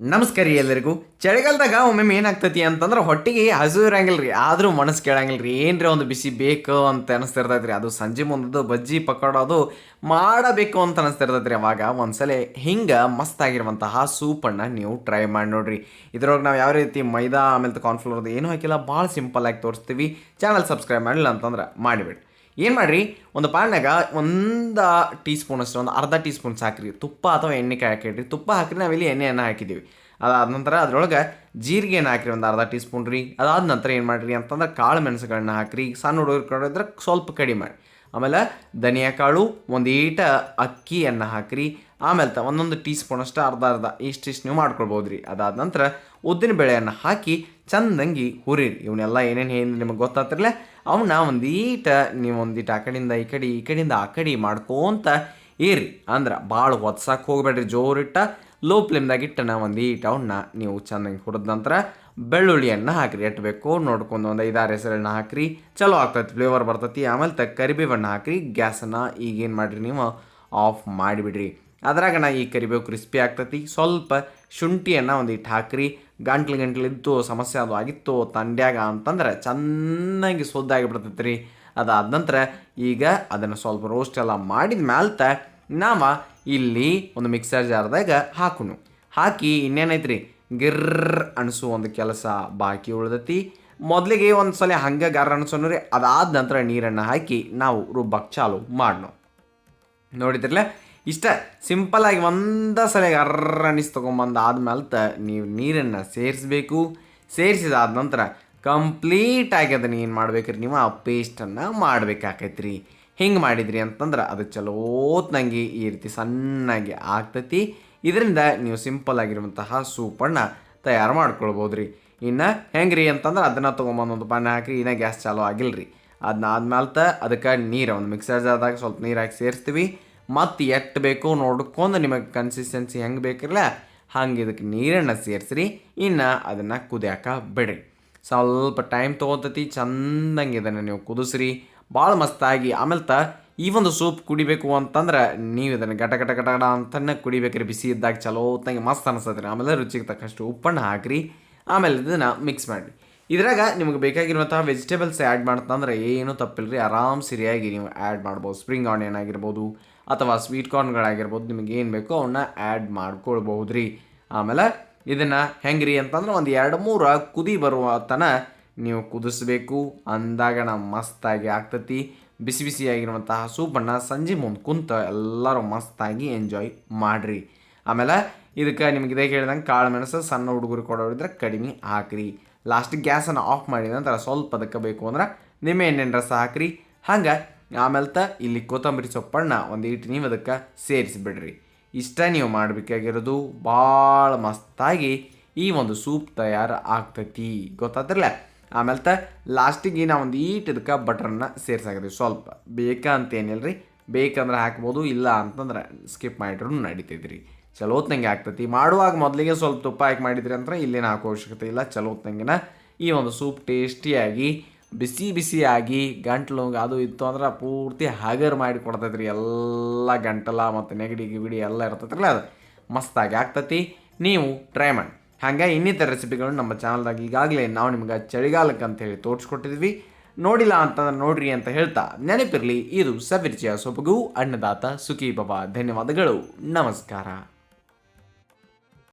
ನಮಸ್ಕಾರ ರೀ ಎಲ್ಲರಿಗೂ. ಚಳಿಗಾಲದಾಗ ಒಮ್ಮೊಮ್ಮೆ ಏನಾಗ್ತೈತಿ ಅಂತಂದ್ರೆ ಹೊಟ್ಟಿಗೆ ಹಸು ಇರಂಗಿಲ್ಲ ರೀ ಆದರೂ ಮನಸ್ಸು ಕೇಳಂಗಿಲ್ಲ ರೀ ಏನ್ರಿ ಒಂದು ಬಿಸಿ ಬೇಕು ಅಂತ ಅನಿಸ್ತಿರ್ತೈತೆ ರೀ ಅದು ಸಂಜೆ ಮುಂದದು ಬಜ್ಜಿ ಪಕೋಡೋದು ಮಾಡಬೇಕು ಅಂತ ಅನಿಸ್ತಿರ್ತೈತೆ ರೀ ಅವಾಗ. ಒಂದ್ಸಲ ಹಿಂಗೆ ಮಸ್ತಾಗಿರುವಂತಹ ಸೂಪನ್ನು ನೀವು ಟ್ರೈ ಮಾಡಿ ನೋಡ್ರಿ. ಇದ್ರೊಳಗೆ ನಾವು ಯಾವ ರೀತಿ ಮೈದಾ, ಆಮೇಲೆ ಕಾರ್ನ್ಫ್ಲೋರ್ದು ಏನೂ ಹಾಕಿಲ್ಲ. ಭಾಳ ಸಿಂಪಲ್ ಆಗಿ ತೋರಿಸ್ತೀವಿ. ಚಾನಲ್ ಸಬ್ಸ್ಕ್ರೈಬ್ ಮಾಡಿಲ್ಲ ಅಂತಂದ್ರೆ ಮಾಡಿಬಿಡಿ ಏನು ಮಾಡಿರಿ? ಒಂದು ಪಾನ್ಯಾಗ ಒಂದು ಟೀ ಸ್ಪೂನ್ ಅಷ್ಟು, ಒಂದು ಅರ್ಧ ಟೀ ಸ್ಪೂನ್ ಸಾಕ್ರಿ. ತುಪ್ಪ ಅಥವಾ ಎಣ್ಣೆಕಾಯಿ ಹಾಕಿಡ್ರಿ ತುಪ್ಪ ಹಾಕಿರಿ, ನಾವಿಲ್ಲಿ ಎಣ್ಣೆಯನ್ನು ಹಾಕಿದ್ದೀವಿ. ಅದಾದ ನಂತರ ಅದರೊಳಗೆ ಜೀರಿಗೆನ ಹಾಕಿರಿ, ಒಂದು ಅರ್ಧ ಟೀ ಸ್ಪೂನ್ ರೀ. ಅದಾದ ನಂತರ ಏನು ಮಾಡಿರಿ ಅಂತಂದ್ರೆ ಕಾಳು ಮೆಣಸುಗಳನ್ನ ಹಾಕಿರಿ. ಸಣ್ಣ ಹುಡುಗರು ಕಡಿದ್ರೆ ಸ್ವಲ್ಪ ಕಡಿಮೆ ಮಾಡಿ. ಆಮೇಲೆ ಧನಿಯಾ ಕಾಳು, ಒಂದು ಈಟ ಅಕ್ಕಿಯನ್ನು ಹಾಕಿರಿ. ಆಮೇಲೆ ತ, ಒಂದೊಂದು ಟೀ ಸ್ಪೂನ್ ಅಷ್ಟು ಅರ್ಧ ಅರ್ಧ ಇಷ್ಟಿಷ್ಟು ನೀವು ಮಾಡ್ಕೊಳ್ಬೋದು ರೀ ಅದಾದ ನಂತರ ಉದ್ದಿನ ಬೇಳೆಯನ್ನು ಹಾಕಿ ಚಂದಂಗಿ ಹುರಿರಿ. ಇವನ್ನೆಲ್ಲ ಏನೇನು ಏನು ನಿಮಗೆ ಗೊತ್ತಾತಿರಲ್ಲ ಅವನ್ನ ಒಂದೀಟ ನೀವು ಒಂದೀಟ ಆ ಕಡೆಯಿಂದ ಈ ಕಡೆ, ಈ ಕಡೆಯಿಂದ ಆ ಕಡೆ ಮಾಡ್ಕೋಂತ ಏರಿ ಅಂದ್ರೆ ಭಾಳ ಹೊತ್ಸಕ್ಕೆ ಹೋಗಬೇಡ್ರಿ. ಜೋರಿಟ್ಟ ಲೋ ಫ್ಲೇಮ್ದಾಗ ಇಟ್ಟು ನಾ ಒಂದೀಟ ಅವನ್ನ ನೀವು ಚೆನ್ನಾಗಿ ಹುರಿದ ನಂತರ ಬೆಳ್ಳುಳ್ಳಿಯನ್ನು ಹಾಕಿರಿ. ಎಟ್ಟಬೇಕು ನೋಡ್ಕೊಂಡು ಒಂದು ಐದಾರು ಹೆಸರನ್ನು ಹಾಕಿರಿ. ಚಲೋ ಆಗ್ತೈತಿ, ಫ್ಲೇವರ್ ಬರ್ತೈತಿ. ಆಮೇಲೆ ತ ಕರಿಬೇವನ್ನು ಹಾಕಿರಿ. ಗ್ಯಾಸನ್ನು ಈಗೇನು ಮಾಡಿರಿ ನೀವು? ಆಫ್ ಮಾಡಿಬಿಡ್ರಿ. ಅದ್ರಾಗ ನಾ ಈ ಕರಿಬೇವು ಕ್ರಿಸ್ಪಿ ಆಗ್ತೈತಿ. ಸ್ವಲ್ಪ ಶುಂಠಿಯನ್ನು ಒಂದು ಇಟ್ಟು ಹಾಕ್ರಿ. ಗಂಟ್ಲು ಇದ್ದು ಸಮಸ್ಯೆ ಅದು ಆಗಿತ್ತು ತಂಡ್ಯಾಗ ಅಂತಂದ್ರೆ ಚೆನ್ನಾಗಿ ಸುದ್ದಾಗಿ ಬಿಡ್ತೈತಿ ರೀ ಅದಾದ ನಂತರ ಈಗ ಅದನ್ನು ಸ್ವಲ್ಪ ರೋಸ್ಟ್ ಎಲ್ಲ ಮಾಡಿದ ಮ್ಯಾಲ್ತ ನಾವ ಇಲ್ಲಿ ಒಂದು ಮಿಕ್ಸರ್ ಜಾರ್ದಾಗ ಹಾಕುನು. ಹಾಕಿ ಇನ್ನೇನೈತ್ರಿ? ಗಿರ್ರ್ ಅನಿಸೋ ಒಂದು ಕೆಲಸ ಬಾಕಿ ಉಳ್ದತಿ. ಮೊದಲಿಗೆ ಒಂದು ಸಲ ಹಂಗೆ ಗಾರ ಅನ್ಸೋನು ರೀ. ಅದಾದ ನಂತರ ನೀರನ್ನು ಹಾಕಿ ನಾವು ರುಬ್ಬಕ್ಕೆ ಚಾಲು ಮಾಡೋಣ ನೋಡಿದ್ರಲ್ಲ? ಇಷ್ಟ. ಸಿಂಪಲಾಗಿ ಒಂದ ಸಲಗೆ ಅನಿಸ್ ತೊಗೊಂಬಂದು ಆದ್ಮೇಲೆ ನೀವು ನೀರನ್ನು ಸೇರಿಸ್ಬೇಕು. ಸೇರಿಸಿದಾದ ನಂತರ ಕಂಪ್ಲೀಟಾಗಿ ಅದನ್ನು ಏನು ಮಾಡ್ಬೇಕ್ರಿ ನೀವು? ಆ ಪೇಸ್ಟನ್ನು ಮಾಡ್ಬೇಕಾಕೈತ್ರಿ. ಹಿಂಗೆ ಮಾಡಿದ್ರಿ ಅಂತಂದ್ರೆ ಅದು ಚಲೋತ್ನಂಗೆ ಈ ರೀತಿ ಸಣ್ಣಗೆ ಆಗ್ತೈತಿ. ಇದರಿಂದ ನೀವು ಸಿಂಪಲ್ ಆಗಿರುವಂತಹ ಸೂಪನ್ನು ತಯಾರು ಮಾಡ್ಕೊಳ್ಬೋದು ರೀ ಇನ್ನು ಹೆಂಗೆ ರೀ ಅಂತಂದ್ರೆ ಅದನ್ನು ತೊಗೊಂಬಂದು ಒಂದು ಪಾನ ಹಾಕಿ ಇನ್ನು ಗ್ಯಾಸ್ ಚಾಲೂ ಆಗಿಲ್ಲ ರೀ ಅದನ್ನ ಆದ್ಮೇಲೆ ಅದಕ್ಕೆ ನೀರು, ಒಂದು ಮಿಕ್ಸರ್ ಜಾರ್ದಾಗ ಸ್ವಲ್ಪ ನೀರು ಹಾಕಿ ಸೇರಿಸ್ತೀವಿ. ಮತ್ತು ಎಷ್ಟು ಬೇಕು ನೋಡ್ಕೊಂಡು ನಿಮಗೆ ಕನ್ಸಿಸ್ಟೆನ್ಸಿ ಹೆಂಗೆ ಬೇಕಿರಲ್ಲ ಹಂಗೆ ಇದಕ್ಕೆ ನೀರನ್ನು ಸೇರಿಸ್ರಿ. ಇನ್ನು ಅದನ್ನು ಕುದಿಯಾಕ ಬಿಡ್ರಿ. ಸ್ವಲ್ಪ ಟೈಮ್ ತೊಗೊತೈತಿ, ಚಂದಂಗೆ ಇದನ್ನು ನೀವು ಕುದಿಸ್ರಿ. ಭಾಳ ಮಸ್ತಾಗಿ, ಆಮೇಲೆ ತ ಈ ಒಂದು ಸೂಪ್ ಕುಡಿಬೇಕು ಅಂತಂದ್ರೆ ನೀವು ಇದನ್ನು ಗಟ ಗಟ ಗಟ ಗಟ ಅಂತನೇ ಕುಡಿಬೇಕ್ರಿ. ಬಿಸಿ ಇದ್ದಾಗ ಚಲೋ ಹೊತ್ತಂಗೆ ಮಸ್ತ್ ಅನಿಸ್ತದೆ ಆಮೇಲೆ ರುಚಿಗೆ ತಕ್ಕಷ್ಟು ಉಪ್ಪನ್ನು ಹಾಕ್ರಿ. ಆಮೇಲೆ ಇದನ್ನು ಮಿಕ್ಸ್ ಮಾಡಿರಿ. ಇದ್ರಾಗ ನಿಮಗೆ ಬೇಕಾಗಿರುವಂತಹ ವೆಜಿಟೇಬಲ್ಸ್ ಆ್ಯಡ್ ಮಾಡ್ತಂದ್ರೆ ಏನೂ ತಪ್ಪಿಲ್ಲ ರೀ ಆರಾಮ್ ಸರಿಯಾಗಿ ನೀವು ಆ್ಯಡ್ ಮಾಡ್ಬೋದು. ಸ್ಪ್ರಿಂಗ್ ಆನಿಯನ್ ಆಗಿರ್ಬೋದು ಅಥವಾ ಸ್ವೀಟ್ ಕಾರ್ನ್ಗಳಾಗಿರ್ಬೋದು ನಿಮಗೆ ಏನು ಬೇಕೋ ಅವನ್ನ ಆ್ಯಡ್ ಮಾಡ್ಕೊಳ್ಬಹುದು ರೀ ಆಮೇಲೆ ಇದನ್ನು ಹೆಂಗ್ರಿ ಅಂತಂದ್ರೆ ಒಂದು ಎರಡು ಮೂರು ಕುದಿ ಬರುವ ತನ ನೀವು ಕುದಿಸ್ಬೇಕು. ಅಂದಾಗ ನಾವು ಮಸ್ತಾಗಿ ಆಗ್ತತಿ. ಬಿಸಿ ಬಿಸಿಯಾಗಿರುವಂತಹ ಸೂಪನ್ನು ಸಂಜೆ ಮುಂದೆ ಕುಂತ ಎಲ್ಲರೂ ಮಸ್ತಾಗಿ ಎಂಜಾಯ್ ಮಾಡಿರಿ. ಆಮೇಲೆ ಇದಕ್ಕೆ ನಿಮಗೆ ಇದೇ ಹೇಳಿದಂಗೆ ಕಾಳು ಮೆಣಸು ಸಣ್ಣ ಹುಡುಗರು ಕೊಡೋರಿದ್ರೆ ಕಡಿಮೆ ಹಾಕ್ರಿ. ಲಾಸ್ಟ್ ಗ್ಯಾಸನ್ನು ಆಫ್ ಮಾಡಿದ ನಂತರ ಸ್ವಲ್ಪ ಅದಕ್ಕೆ ಬೇಕು ಅಂದ್ರೆ ನಿಮ್ಮ ಎಣ್ಣೆನ ರಸ ಹಾಕ್ರಿ. ಹಂಗೆ ಆಮೇಲೆ ತ ಇಲ್ಲಿ ಕೊತ್ತಂಬರಿ ಸೊಪ್ಪನ್ನ ಒಂದು ಇಟ್ಟು ನೀವು ಅದಕ್ಕೆ ಸೇರಿಸಿಬಿಡ್ರಿ. ಇಷ್ಟ ನೀವು ಮಾಡಬೇಕಾಗಿರೋದು ಭಾಳ ಮಸ್ತಾಗಿ ಈ ಒಂದು ಸೂಪ್ ತಯಾರು ಆಗ್ತೈತಿ. ಗೊತ್ತಾದ್ರಲ್ಲ ಆಮೇಲೆ ತ ಲಾಸ್ಟಿಗೆ ನಾವು ಒಂದು ಈಟ್ ಇದಕ್ಕೆ ಸೇರಿಸಾಕ್ರಿ ಸ್ವಲ್ಪ. ಬೇಕಾ ಅಂತ ಏನಿಲ್ಲ ರೀ ಬೇಕಂದ್ರೆ ಹಾಕ್ಬೋದು, ಇಲ್ಲ ಅಂತಂದ್ರೆ ಸ್ಕಿಪ್ ಮಾಡಿದ್ರು ನಡೀತೈತ್ರಿ. ಚಲೋತ್ನಂಗೆ ಆಗ್ತೈತಿ. ಮಾಡುವಾಗ ಮೊದಲಿಗೆ ಸ್ವಲ್ಪ ತುಪ್ಪ ಹಾಕಿ ಮಾಡಿದ್ರಿ ಅಂದ್ರೆ ಇಲ್ಲೇನು ಹಾಕೋ ಅವಶ್ಯಕತೆ ಇಲ್ಲ ಚಲೋತ್ನಂಗಿನ ಈ ಒಂದು ಸೂಪ್ ಟೇಸ್ಟಿಯಾಗಿ, ಬಿಸಿ ಬಿಸಿಯಾಗಿ, ಗಂಟ್ಲು ಅದು ಇತ್ತು ಅಂದ್ರೆ ಪೂರ್ತಿ ಹಗರ್ ಮಾಡಿ ಕೊಡ್ತೈತ್ರಿ. ಎಲ್ಲ ಗಂಟಲ ಮತ್ತು ನೆಗಡಿ ಗಿಗಡಿ ಎಲ್ಲ ಇರ್ತೈತ್ರಲ್ಲ ಅದು. ಮಸ್ತಾಗಿ ಆಗ್ತೈತಿ. ನೀವು ಟ್ರೈ ಮಾಡಿ. ಹಾಗೆ ಇನ್ನಿತರ ರೆಸಿಪಿಗಳು ನಮ್ಮ ಚಾನಲ್ದಾಗ ಈಗಾಗಲೇ ನಾವು ನಿಮ್ಗೆ ಚಳಿಗಾಲಕ್ಕೆ ಅಂತ ಹೇಳಿ ತೋರಿಸ್ಕೊಟ್ಟಿದ್ವಿ. ನೋಡಿಲ್ಲ ಅಂತಂದ್ರೆ ನೋಡ್ರಿ ಅಂತ ಹೇಳ್ತಾ, ನೆನಪಿರಲಿ, ಇದು ಸವಿರ್ಚಿಯ ಸೊಬಗು, ಅನ್ನದಾತ ಸುಖಿ ಬಾಬಾ ಧನ್ಯವಾದಗಳು. ನಮಸ್ಕಾರ.